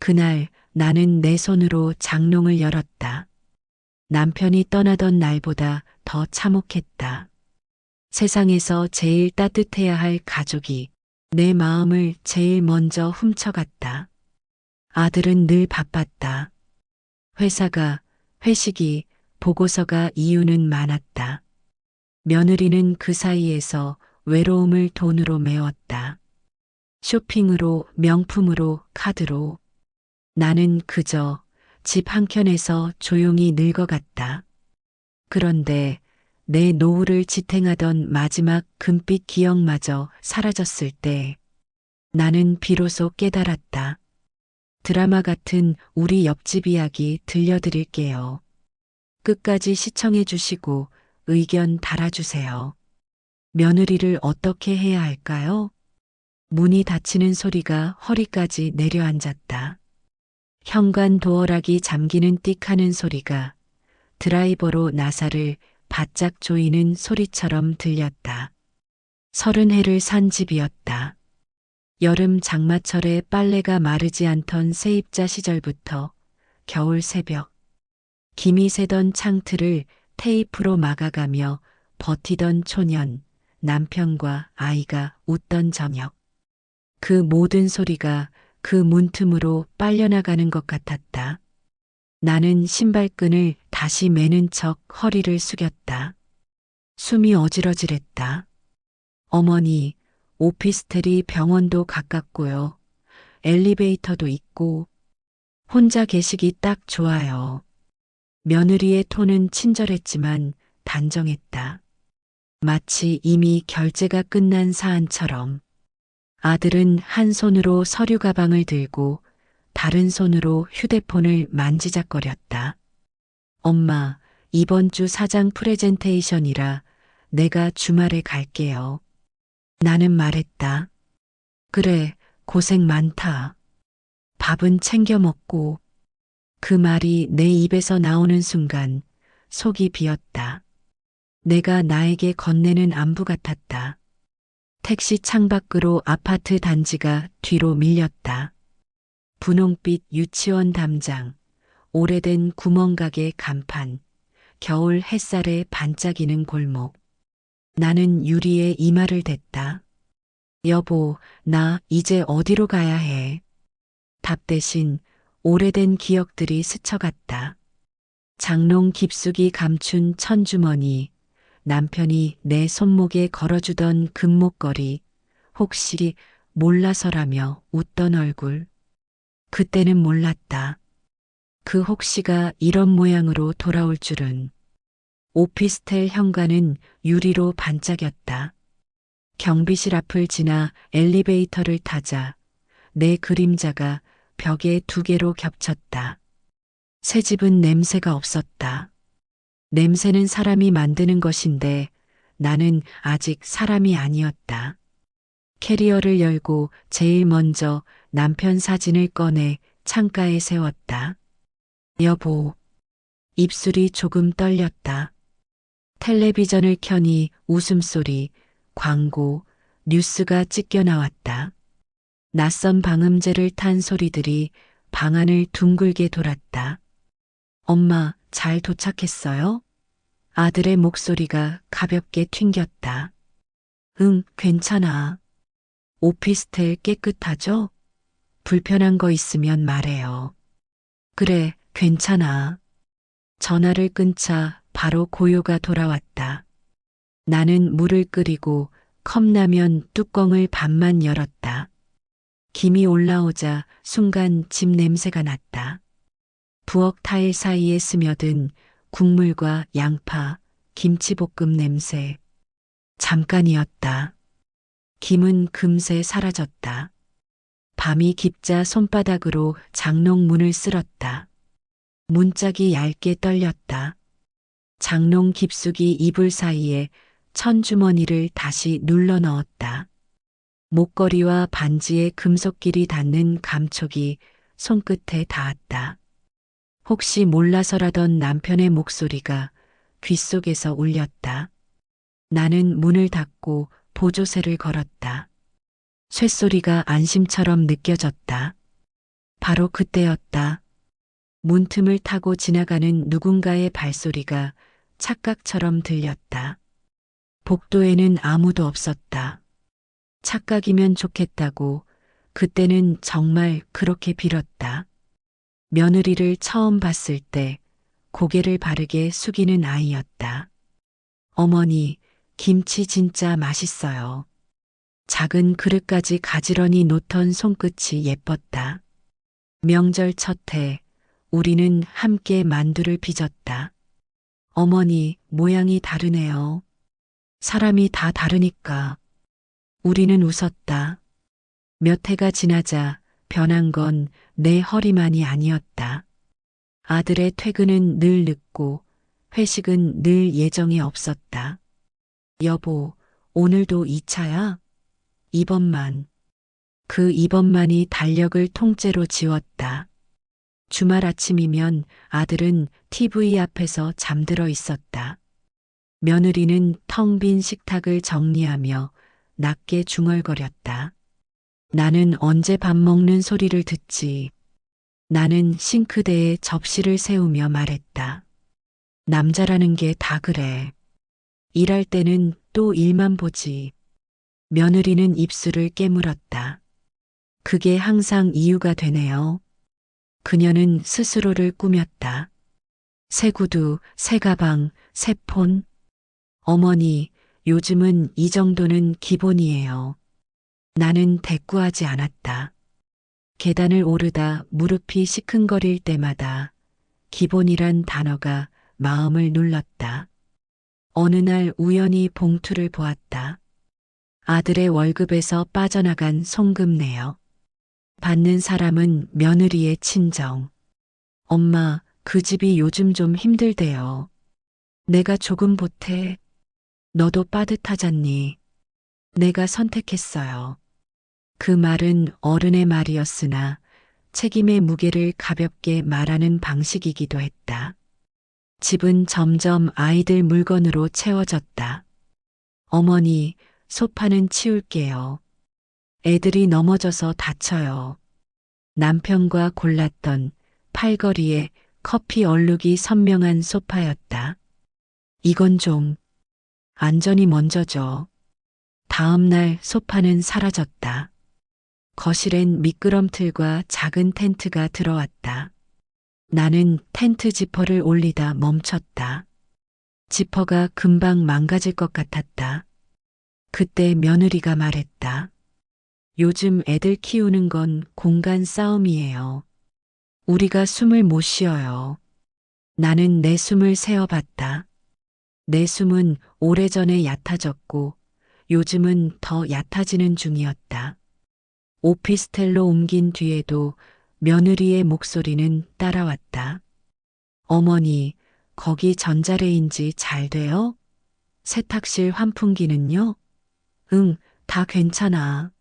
그날 나는 내 손으로 장롱을 열었다. 남편이 떠나던 날보다 더 참혹했다. 세상에서 제일 따뜻해야 할 가족이 내 마음을 제일 먼저 훔쳐갔다. 아들은 늘 바빴다. 회사가, 회식이, 보고서가 이유는 많았다. 며느리는 그 사이에서 외로움을 돈으로 메웠다. 쇼핑으로, 명품으로, 카드로. 나는 그저 집 한켠에서 조용히 늙어갔다. 그런데 내 노후를 지탱하던 마지막 금빛 기억마저 사라졌을 때 나는 비로소 깨달았다. 드라마 같은 우리 옆집 이야기 들려드릴게요. 끝까지 시청해 주시고 의견 달아주세요. 며느리를 어떻게 해야 할까요? 문이 닫히는 소리가 허리까지 내려앉았다. 현관 도어락이 잠기는 띡하는 소리가 드라이버로 나사를 바짝 조이는 소리처럼 들렸다. 서른 해를 산 집이었다. 여름 장마철에 빨래가 마르지 않던 세입자 시절부터 겨울 새벽 김이 새던 창틀을 테이프로 막아가며 버티던 초년 남편과 아이가 웃던 저녁. 그 모든 소리가 그 문틈으로 빨려나가는 것 같았다. 나는 신발끈을 다시 매는 척 허리를 숙였다. 숨이 어지러질했다. 어머니, 오피스텔이 병원도 가깝고요. 엘리베이터도 있고, 혼자 계시기 딱 좋아요. 며느리의 톤은 친절했지만 단정했다. 마치 이미 결제가 끝난 사안처럼. 아들은 한 손으로 서류 가방을 들고 다른 손으로 휴대폰을 만지작거렸다. 엄마, 이번 주 사장 프레젠테이션이라 내가 주말에 갈게요. 나는 말했다. 그래, 고생 많다. 밥은 챙겨 먹고. 그 말이 내 입에서 나오는 순간 속이 비었다. 내가 나에게 건네는 안부 같았다. 택시 창밖으로 아파트 단지가 뒤로 밀렸다. 분홍빛 유치원 담장, 오래된 구멍가게 간판, 겨울 햇살에 반짝이는 골목. 나는 유리에 이마를 댔다. 여보, 나 이제 어디로 가야 해? 답 대신 오래된 기억들이 스쳐갔다. 장롱 깊숙이 감춘 천주머니, 남편이 내 손목에 걸어주던 금목걸이, 혹시 몰라서라며 웃던 얼굴. 그때는 몰랐다. 그 혹시가 이런 모양으로 돌아올 줄은. 오피스텔 현관은 유리로 반짝였다. 경비실 앞을 지나 엘리베이터를 타자 내 그림자가 벽에 두 개로 겹쳤다. 새 집은 냄새가 없었다. 냄새는 사람이 만드는 것인데 나는 아직 사람이 아니었다. 캐리어를 열고 제일 먼저 남편 사진을 꺼내 창가에 세웠다. 여보. 입술이 조금 떨렸다. 텔레비전을 켜니 웃음소리, 광고, 뉴스가 찢겨 나왔다. 낯선 방음제를 탄 소리들이 방 안을 둥글게 돌았다. 엄마, 잘 도착했어요? 아들의 목소리가 가볍게 튕겼다. 응, 괜찮아. 오피스텔 깨끗하죠? 불편한 거 있으면 말해요. 그래, 괜찮아. 전화를 끊자 바로 고요가 돌아왔다. 나는 물을 끓이고 컵라면 뚜껑을 반만 열었다. 김이 올라오자 순간 집 냄새가 났다. 부엌 타일 사이에 스며든 국물과 양파, 김치볶음 냄새. 잠깐이었다. 김은 금세 사라졌다. 밤이 깊자 손바닥으로 장롱 문을 쓸었다. 문짝이 얇게 떨렸다. 장롱 깊숙이 이불 사이에 천주머니를 다시 눌러 넣었다. 목걸이와 반지의 금속길이 닿는 감촉이 손끝에 닿았다. 혹시 몰라서라던 남편의 목소리가 귓속에서 울렸다. 나는 문을 닫고 보조새를 걸었다. 쇳소리가 안심처럼 느껴졌다. 바로 그때였다. 문틈을 타고 지나가는 누군가의 발소리가 착각처럼 들렸다. 복도에는 아무도 없었다. 착각이면 좋겠다고 그때는 정말 그렇게 빌었다. 며느리를 처음 봤을 때 고개를 바르게 숙이는 아이였다. 어머니, 김치 진짜 맛있어요. 작은 그릇까지 가지런히 놓던 손끝이 예뻤다. 명절 첫 해, 우리는 함께 만두를 빚었다. 어머니, 모양이 다르네요. 사람이 다 다르니까. 우리는 웃었다. 몇 해가 지나자 변한 건 내 허리만이 아니었다. 아들의 퇴근은 늘 늦고 회식은 늘 예정이 없었다. 여보, 오늘도 2차야? 이번만. 그 이번만이 달력을 통째로 지웠다. 주말 아침이면 아들은 TV 앞에서 잠들어 있었다. 며느리는 텅 빈 식탁을 정리하며 낮게 중얼거렸다. 나는 언제 밥 먹는 소리를 듣지. 나는 싱크대에 접시를 세우며 말했다. 남자라는 게 다 그래. 일할 때는 또 일만 보지. 며느리는 입술을 깨물었다. 그게 항상 이유가 되네요. 그녀는 스스로를 꾸몄다. 새 구두, 새 가방, 새 폰. 어머니, 요즘은 이 정도는 기본이에요. 나는 대꾸하지 않았다. 계단을 오르다 무릎이 시큰거릴 때마다 기본이란 단어가 마음을 눌렀다. 어느 날 우연히 봉투를 보았다. 아들의 월급에서 빠져나간 송금 내역. 받는 사람은 며느리의 친정. 엄마, 그 집이 요즘 좀 힘들대요. 내가 조금 보태. 너도 빠듯하잖니. 내가 선택했어요. 그 말은 어른의 말이었으나 책임의 무게를 가볍게 말하는 방식이기도 했다. 집은 점점 아이들 물건으로 채워졌다. 어머니, 소파는 치울게요. 애들이 넘어져서 다쳐요. 남편과 골랐던 팔걸이에 커피 얼룩이 선명한 소파였다. 이건 좀 안전이 먼저죠. 다음 날 소파는 사라졌다. 거실엔 미끄럼틀과 작은 텐트가 들어왔다. 나는 텐트 지퍼를 올리다 멈췄다. 지퍼가 금방 망가질 것 같았다. 그때 며느리가 말했다. 요즘 애들 키우는 건 공간 싸움이에요. 우리가 숨을 못 쉬어요. 나는 내 숨을 세어봤다. 내 숨은 오래전에 얕아졌고 요즘은 더 얕아지는 중이었다. 오피스텔로 옮긴 뒤에도 며느리의 목소리는 따라왔다. 어머니, 거기 전자레인지 잘 돼요? 세탁실 환풍기는요? 응, 다 괜찮아.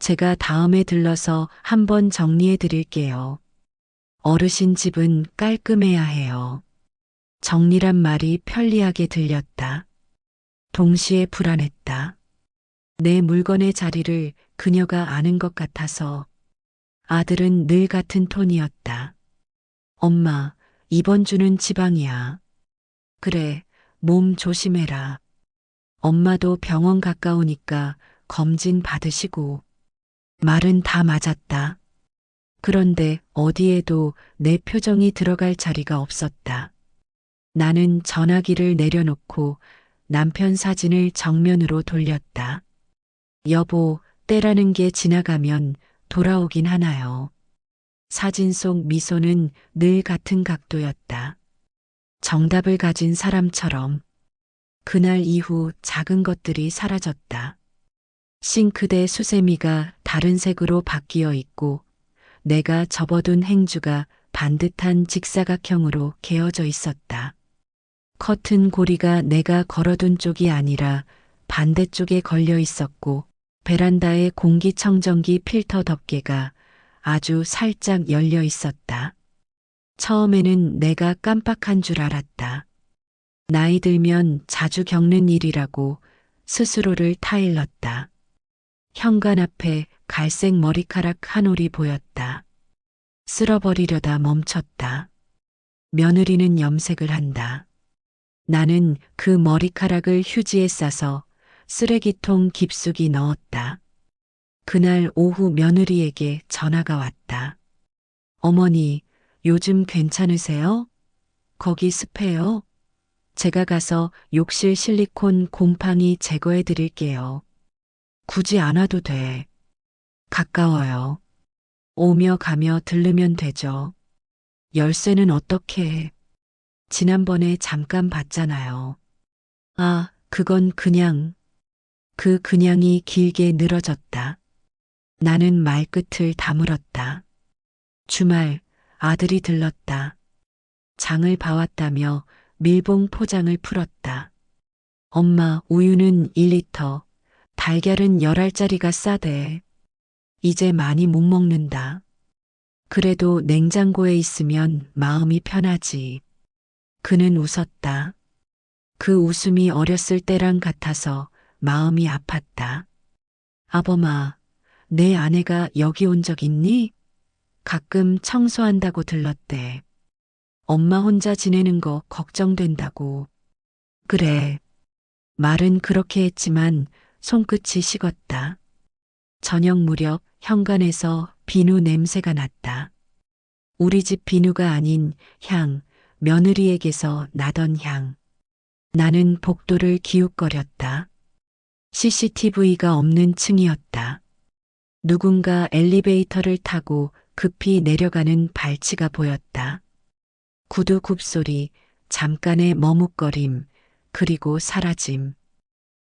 제가 다음에 들러서 한번 정리해 드릴게요. 어르신 집은 깔끔해야 해요. 정리란 말이 편리하게 들렸다. 동시에 불안했다. 내 물건의 자리를 그녀가 아는 것 같아서 아들은 늘 같은 톤이었다. 엄마, 이번 주는 지방이야. 그래, 몸 조심해라. 엄마도 병원 가까우니까 검진 받으시고. 말은 다 맞았다. 그런데 어디에도 내 표정이 들어갈 자리가 없었다. 나는 전화기를 내려놓고 남편 사진을 정면으로 돌렸다. 여보, 때라는 게 지나가면 돌아오긴 하나요. 사진 속 미소는 늘 같은 각도였다. 정답을 가진 사람처럼 그날 이후 작은 것들이 사라졌다. 싱크대 수세미가 다른 색으로 바뀌어 있고 내가 접어둔 행주가 반듯한 직사각형으로 개어져 있었다. 커튼 고리가 내가 걸어둔 쪽이 아니라 반대쪽에 걸려 있었고 베란다의 공기청정기 필터 덮개가 아주 살짝 열려 있었다. 처음에는 내가 깜빡한 줄 알았다. 나이 들면 자주 겪는 일이라고 스스로를 타일렀다. 현관 앞에 갈색 머리카락 한 올이 보였다. 쓸어버리려다 멈췄다. 며느리는 염색을 한다. 나는 그 머리카락을 휴지에 싸서 쓰레기통 깊숙이 넣었다. 그날 오후 며느리에게 전화가 왔다. 어머니, 요즘 괜찮으세요? 거기 습해요? 제가 가서 욕실 실리콘 곰팡이 제거해 드릴게요. 굳이 안 와도 돼. 가까워요. 오며 가며 들르면 되죠. 열쇠는 어떻게 해? 지난번에 잠깐 봤잖아요. 아, 그건 그냥. 그 그냥이 길게 늘어졌다. 나는 말끝을 다물었다. 주말 아들이 들렀다. 장을 봐왔다며 밀봉 포장을 풀었다. 엄마 우유는 1리터, 달걀은 10알짜리가 싸대. 이제 많이 못 먹는다. 그래도 냉장고에 있으면 마음이 편하지. 그는 웃었다. 그 웃음이 어렸을 때랑 같아서 마음이 아팠다. 아범아, 내 아내가 여기 온 적 있니? 가끔 청소한다고 들렀대. 엄마 혼자 지내는 거 걱정된다고. 그래. 말은 그렇게 했지만 손끝이 식었다. 저녁 무렵 현관에서 비누 냄새가 났다. 우리 집 비누가 아닌 향, 며느리에게서 나던 향. 나는 복도를 기웃거렸다. CCTV가 없는 층이었다. 누군가 엘리베이터를 타고 급히 내려가는 발치가 보였다. 구두 굽소리, 잠깐의 머뭇거림, 그리고 사라짐.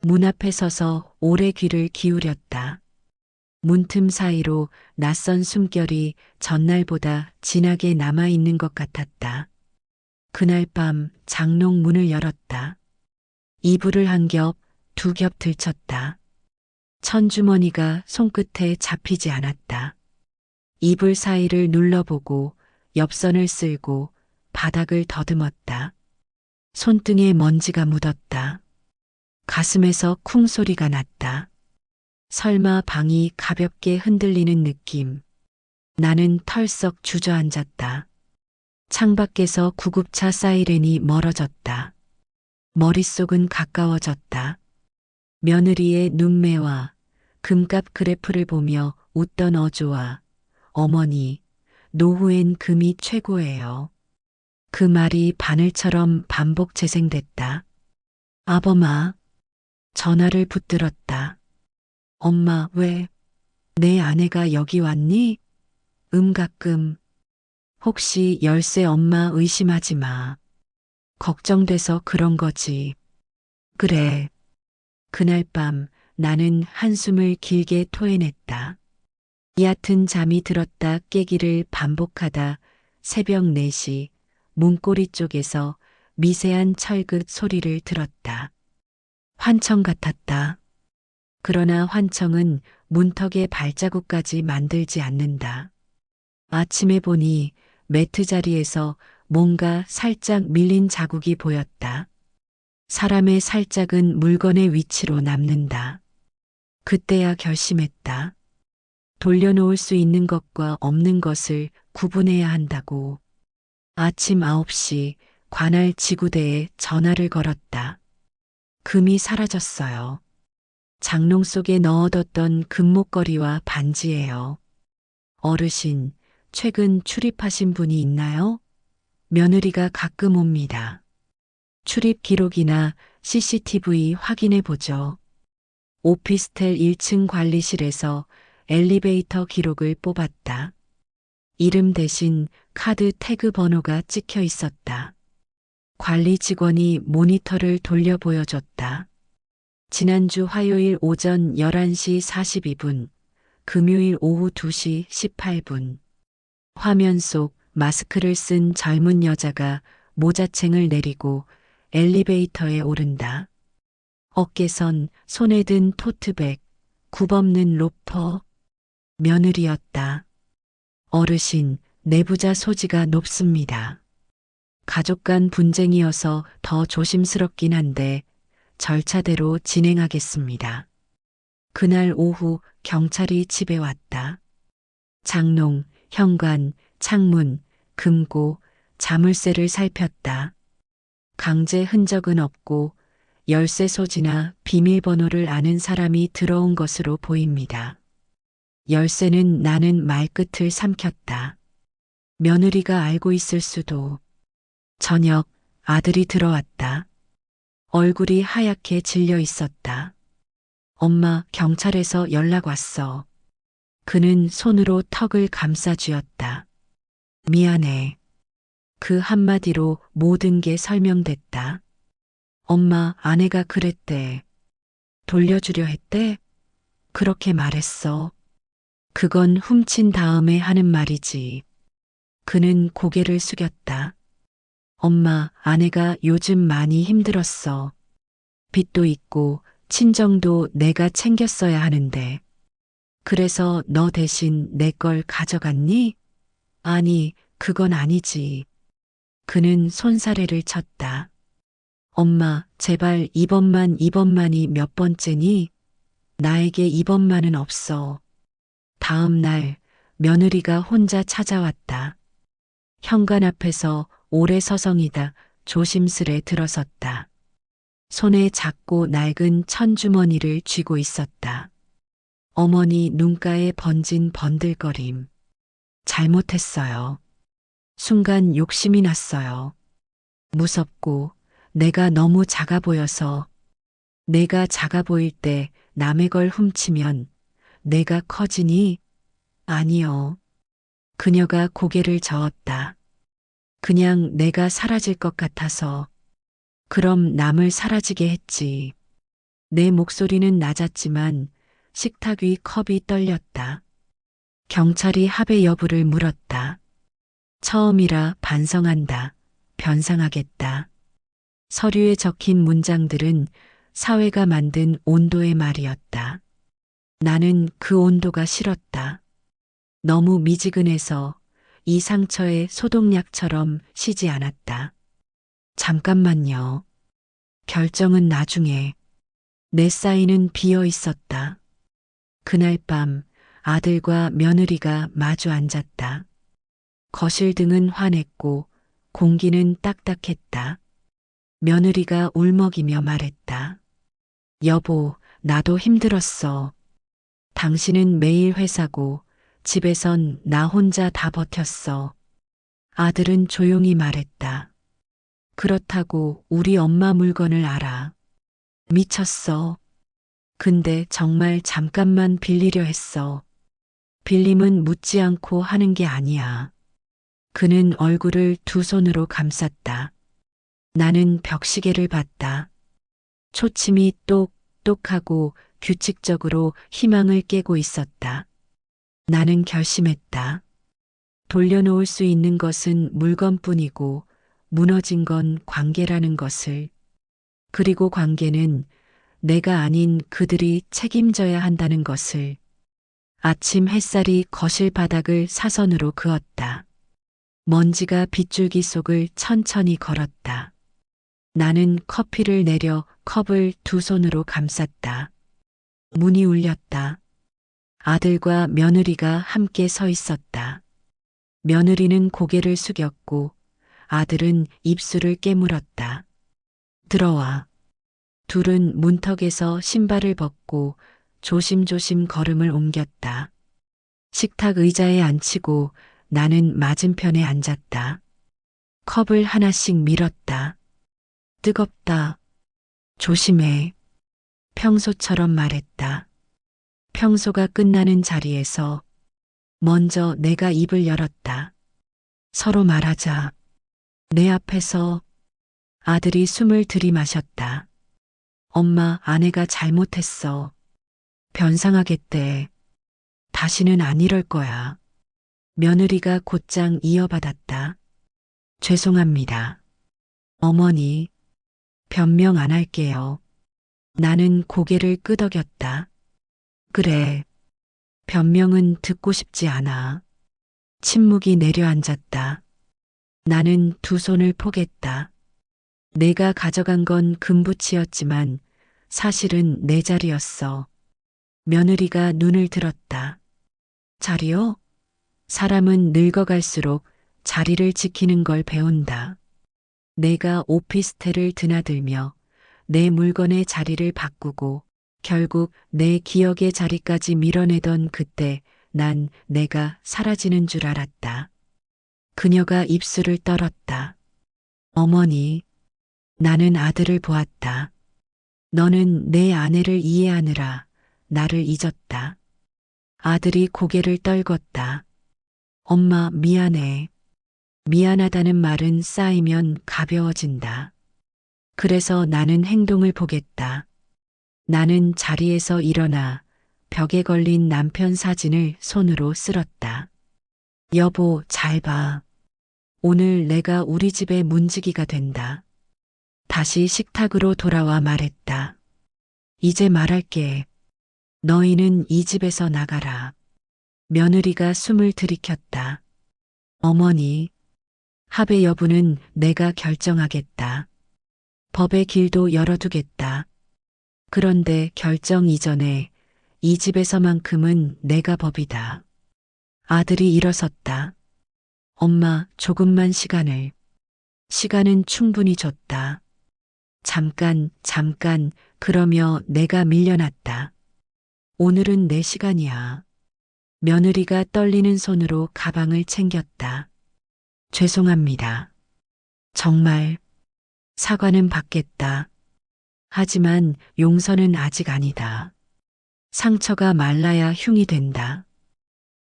문 앞에 서서 오래 귀를 기울였다. 문틈 사이로 낯선 숨결이 전날보다 진하게 남아있는 것 같았다. 그날 밤 장롱 문을 열었다. 이불을 한 겹, 두 겹 들쳤다. 천주머니가 손끝에 잡히지 않았다. 이불 사이를 눌러보고 옆선을 쓸고 바닥을 더듬었다. 손등에 먼지가 묻었다. 가슴에서 쿵 소리가 났다. 설마 방이 가볍게 흔들리는 느낌. 나는 털썩 주저앉았다. 창밖에서 구급차 사이렌이 멀어졌다. 머릿속은 가까워졌다. 며느리의 눈매와 금값 그래프를 보며 웃던 어조와 어머니, 노후엔 금이 최고예요. 그 말이 바늘처럼 반복 재생됐다. 아범아, 전화를 붙들었다. 엄마, 왜? 내 아내가 여기 왔니? 음, 가끔. 혹시 열쇠 엄마 의심하지 마. 걱정돼서 그런 거지. 그래. 그날 밤 나는 한숨을 길게 토해냈다. 얕은 잠이 들었다 깨기를 반복하다 새벽 4시 문고리 쪽에서 미세한 철긋 소리를 들었다. 환청 같았다. 그러나 환청은 문턱의 발자국까지 만들지 않는다. 아침에 보니 매트 자리에서 뭔가 살짝 밀린 자국이 보였다. 사람의 살짝은 물건의 위치로 남는다. 그때야 결심했다. 돌려놓을 수 있는 것과 없는 것을 구분해야 한다고. 아침 9시 관할 지구대에 전화를 걸었다. 금이 사라졌어요. 장롱 속에 넣어뒀던 금목걸이와 반지예요. 어르신, 최근 출입하신 분이 있나요? 며느리가 가끔 옵니다. 출입 기록이나 CCTV 확인해 보죠. 오피스텔 1층 관리실에서 엘리베이터 기록을 뽑았다. 이름 대신 카드 태그 번호가 찍혀 있었다. 관리 직원이 모니터를 돌려 보여줬다. 지난주 화요일 오전 11시 42분, 금요일 오후 2시 18분. 화면 속 마스크를 쓴 젊은 여자가 모자챙을 내리고 엘리베이터에 오른다. 어깨선 손에 든 토트백, 굽없는 로퍼, 며느리였다. 어르신, 내부자 소지가 높습니다. 가족 간 분쟁이어서 더 조심스럽긴 한데 절차대로 진행하겠습니다. 그날 오후 경찰이 집에 왔다. 장롱, 현관, 창문, 금고, 자물쇠를 살폈다. 강제 흔적은 없고 열쇠 소지나 비밀번호를 아는 사람이 들어온 것으로 보입니다. 열쇠는 나는 말끝을 삼켰다. 며느리가 알고 있을 수도. 저녁 아들이 들어왔다. 얼굴이 하얗게 질려 있었다. 엄마 경찰에서 연락 왔어. 그는 손으로 턱을 감싸 쥐었다. 미안해. 그 한마디로 모든 게 설명됐다. 엄마 아내가 그랬대. 돌려주려 했대? 그렇게 말했어. 그건 훔친 다음에 하는 말이지. 그는 고개를 숙였다. 엄마, 아내가 요즘 많이 힘들었어. 빚도 있고, 친정도 내가 챙겼어야 하는데. 그래서 너 대신 내 걸 가져갔니? 아니, 그건 아니지. 그는 손사래를 쳤다. 엄마, 제발 이번만 이번만이 몇 번째니? 나에게 이번만은 없어. 다음 날 며느리가 혼자 찾아왔다. 현관 앞에서 오래 서성이다 조심스레 들어섰다. 손에 작고 낡은 천주머니를 쥐고 있었다. 어머니 눈가에 번진 번들거림. 잘못했어요. 순간 욕심이 났어요. 무섭고 내가 너무 작아 보여서 내가 작아 보일 때 남의 걸 훔치면 내가 커지니? 아니요. 그녀가 고개를 저었다. 그냥 내가 사라질 것 같아서. 그럼 남을 사라지게 했지. 내 목소리는 낮았지만 식탁 위 컵이 떨렸다. 경찰이 합의 여부를 물었다. 처음이라 반성한다. 변상하겠다. 서류에 적힌 문장들은 사회가 만든 온도의 말이었다. 나는 그 온도가 싫었다. 너무 미지근해서 이 상처에 소독약처럼 쉬지 않았다. 잠깐만요. 결정은 나중에. 내 사인은 비어 있었다. 그날 밤 아들과 며느리가 마주 앉았다. 거실 등은 환했고 공기는 딱딱했다. 며느리가 울먹이며 말했다. 여보, 나도 힘들었어. 당신은 매일 회사고 집에선 나 혼자 다 버텼어. 아들은 조용히 말했다. 그렇다고 우리 엄마 물건을 알아. 미쳤어. 근데 정말 잠깐만 빌리려 했어. 빌림은 묻지 않고 하는 게 아니야. 그는 얼굴을 두 손으로 감쌌다. 나는 벽시계를 봤다. 초침이 똑똑하고 규칙적으로 희망을 깨고 있었다. 나는 결심했다. 돌려놓을 수 있는 것은 물건뿐이고 무너진 건 관계라는 것을. 그리고 관계는 내가 아닌 그들이 책임져야 한다는 것을. 아침 햇살이 거실 바닥을 사선으로 그었다. 먼지가 빗줄기 속을 천천히 걸었다. 나는 커피를 내려 컵을 두 손으로 감쌌다. 문이 울렸다. 아들과 며느리가 함께 서 있었다. 며느리는 고개를 숙였고 아들은 입술을 깨물었다. 들어와. 둘은 문턱에서 신발을 벗고 조심조심 걸음을 옮겼다. 식탁 의자에 앉히고 나는 맞은편에 앉았다. 컵을 하나씩 밀었다. 뜨겁다. 조심해. 평소처럼 말했다. 평소가 끝나는 자리에서 먼저 내가 입을 열었다. 서로 말하자. 내 앞에서 아들이 숨을 들이마셨다. 엄마, 아내가 잘못했어. 변상하겠대. 다시는 안 이럴 거야. 며느리가 곧장 이어받았다. 죄송합니다. 어머니, 변명 안 할게요. 나는 고개를 끄덕였다. 그래. 변명은 듣고 싶지 않아. 침묵이 내려앉았다. 나는 두 손을 포겠다. 내가 가져간 건 금부치였지만 사실은 내 자리였어. 며느리가 눈을 들었다. 자리요? 사람은 늙어갈수록 자리를 지키는 걸 배운다. 내가 오피스텔을 드나들며 내 물건의 자리를 바꾸고 결국 내 기억의 자리까지 밀어내던 그때 난 내가 사라지는 줄 알았다. 그녀가 입술을 떨었다. 어머니, 나는 아들을 보았다. 너는 내 아내를 이해하느라 나를 잊었다. 아들이 고개를 떨궜다. 엄마, 미안해. 미안하다는 말은 쌓이면 가벼워진다. 그래서 나는 행동을 보겠다. 나는 자리에서 일어나 벽에 걸린 남편 사진을 손으로 쓸었다. 여보, 잘 봐. 오늘 내가 우리 집의 문지기가 된다. 다시 식탁으로 돌아와 말했다. 이제 말할게. 너희는 이 집에서 나가라. 며느리가 숨을 들이켰다. 어머니, 합의 여부는 내가 결정하겠다. 법의 길도 열어두겠다. 그런데 결정 이전에 이 집에서만큼은 내가 법이다. 아들이 일어섰다. 엄마, 조금만 시간을. 시간은 충분히 줬다. 잠깐, 잠깐, 그러며 내가 밀려났다. 오늘은 내 시간이야. 며느리가 떨리는 손으로 가방을 챙겼다. 죄송합니다. 정말 사과는 받겠다. 하지만 용서는 아직 아니다. 상처가 말라야 흉이 된다.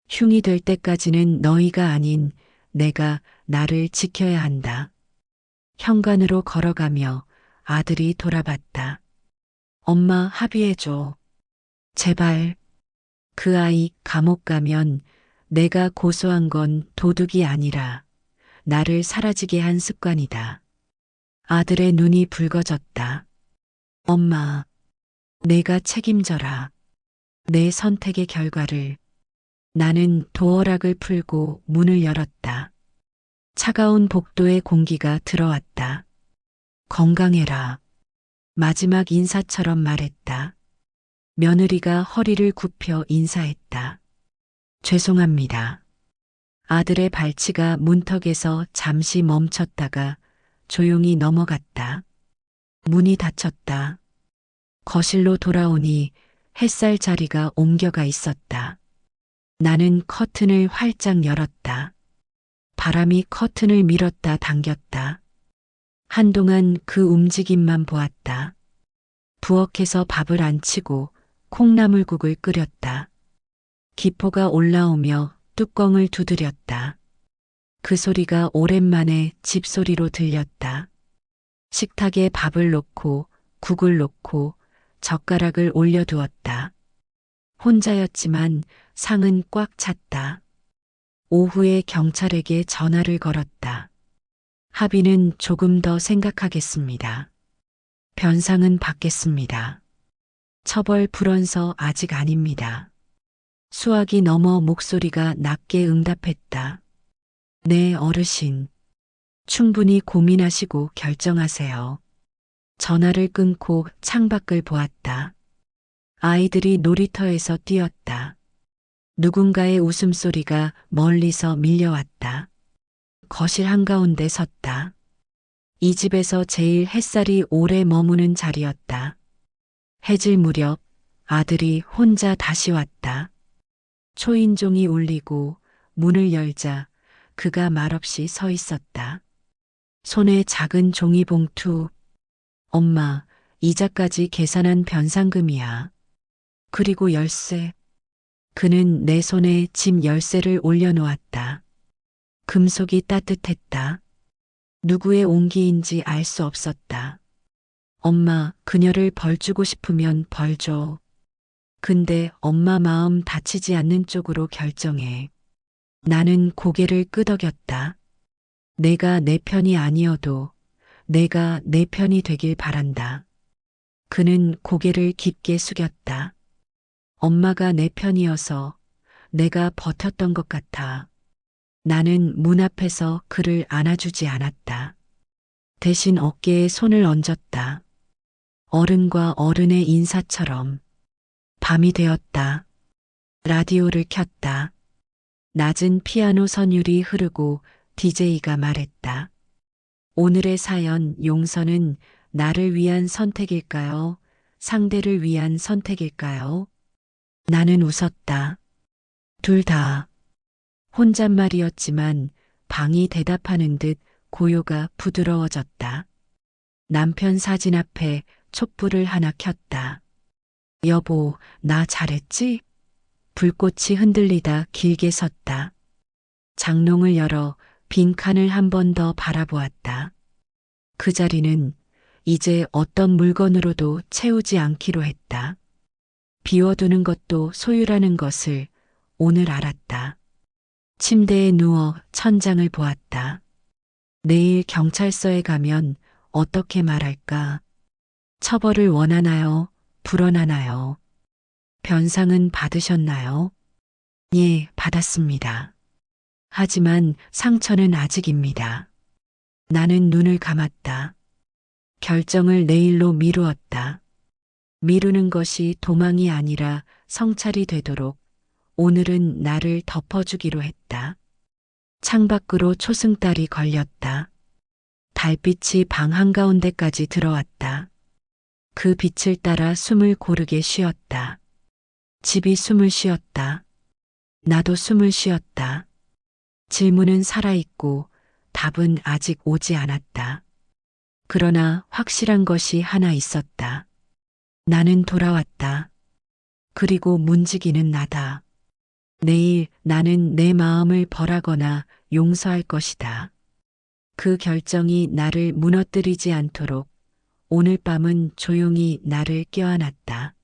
흉이 될 때까지는 너희가 아닌 내가 나를 지켜야 한다. 현관으로 걸어가며 아들이 돌아봤다. 엄마 합의해줘. 제발. 그 아이 감옥 가면 내가 고소한 건 도둑이 아니라 나를 사라지게 한 습관이다. 아들의 눈이 붉어졌다. 엄마, 내가 책임져라. 내 선택의 결과를. 나는 도어락을 풀고 문을 열었다. 차가운 복도의 공기가 들어왔다. 건강해라. 마지막 인사처럼 말했다. 며느리가 허리를 굽혀 인사했다. 죄송합니다. 아들의 발치가 문턱에서 잠시 멈췄다가 조용히 넘어갔다. 문이 닫혔다. 거실로 돌아오니 햇살 자리가 옮겨가 있었다. 나는 커튼을 활짝 열었다. 바람이 커튼을 밀었다 당겼다. 한동안 그 움직임만 보았다. 부엌에서 밥을 안 치고 콩나물국을 끓였다. 기포가 올라오며 뚜껑을 두드렸다. 그 소리가 오랜만에 집소리로 들렸다. 식탁에 밥을 놓고 국을 놓고 젓가락을 올려두었다. 혼자였지만 상은 꽉 찼다. 오후에 경찰에게 전화를 걸었다. 합의는 조금 더 생각하겠습니다. 변상은 받겠습니다. 처벌 불원서 아직 아닙니다. 수학이 넘어 목소리가 낮게 응답했다. 네, 어르신. 충분히 고민하시고 결정하세요. 전화를 끊고 창밖을 보았다. 아이들이 놀이터에서 뛰었다. 누군가의 웃음소리가 멀리서 밀려왔다. 거실 한가운데 섰다. 이 집에서 제일 햇살이 오래 머무는 자리였다. 해질 무렵 아들이 혼자 다시 왔다. 초인종이 울리고 문을 열자 그가 말없이 서 있었다. 손에 작은 종이봉투. 엄마, 이자까지 계산한 변상금이야. 그리고 열쇠. 그는 내 손에 집 열쇠를 올려놓았다. 금속이 따뜻했다. 누구의 온기인지 알 수 없었다. 엄마, 그녀를 벌 주고 싶으면 벌 줘. 근데 엄마 마음 다치지 않는 쪽으로 결정해. 나는 고개를 끄덕였다. 내가 내 편이 아니어도 내가 내 편이 되길 바란다. 그는 고개를 깊게 숙였다. 엄마가 내 편이어서 내가 버텼던 것 같아. 나는 문 앞에서 그를 안아주지 않았다. 대신 어깨에 손을 얹었다. 어른과 어른의 인사처럼 밤이 되었다. 라디오를 켰다. 낮은 피아노 선율이 흐르고 DJ가 말했다. 오늘의 사연 용서는 나를 위한 선택일까요? 상대를 위한 선택일까요? 나는 웃었다. 둘 다. 혼잣말이었지만 방이 대답하는 듯 고요가 부드러워졌다. 남편 사진 앞에 촛불을 하나 켰다. 여보, 나 잘했지? 불꽃이 흔들리다 길게 섰다. 장롱을 열어 빈 칸을 한 번 더 바라보았다. 그 자리는 이제 어떤 물건으로도 채우지 않기로 했다. 비워두는 것도 소유라는 것을 오늘 알았다. 침대에 누워 천장을 보았다. 내일 경찰서에 가면 어떻게 말할까? 처벌을 원하나요? 불어나나요? 변상은 받으셨나요? 예, 받았습니다. 하지만 상처는 아직입니다. 나는 눈을 감았다. 결정을 내일로 미루었다. 미루는 것이 도망이 아니라 성찰이 되도록 오늘은 나를 덮어주기로 했다. 창밖으로 초승달이 걸렸다. 달빛이 방 한가운데까지 들어왔다. 그 빛을 따라 숨을 고르게 쉬었다. 집이 숨을 쉬었다. 나도 숨을 쉬었다. 질문은 살아있고 답은 아직 오지 않았다. 그러나 확실한 것이 하나 있었다. 나는 돌아왔다. 그리고 문지기는 나다. 내일 나는 내 마음을 벌하거나 용서할 것이다. 그 결정이 나를 무너뜨리지 않도록 오늘 밤은 조용히 나를 껴안았다.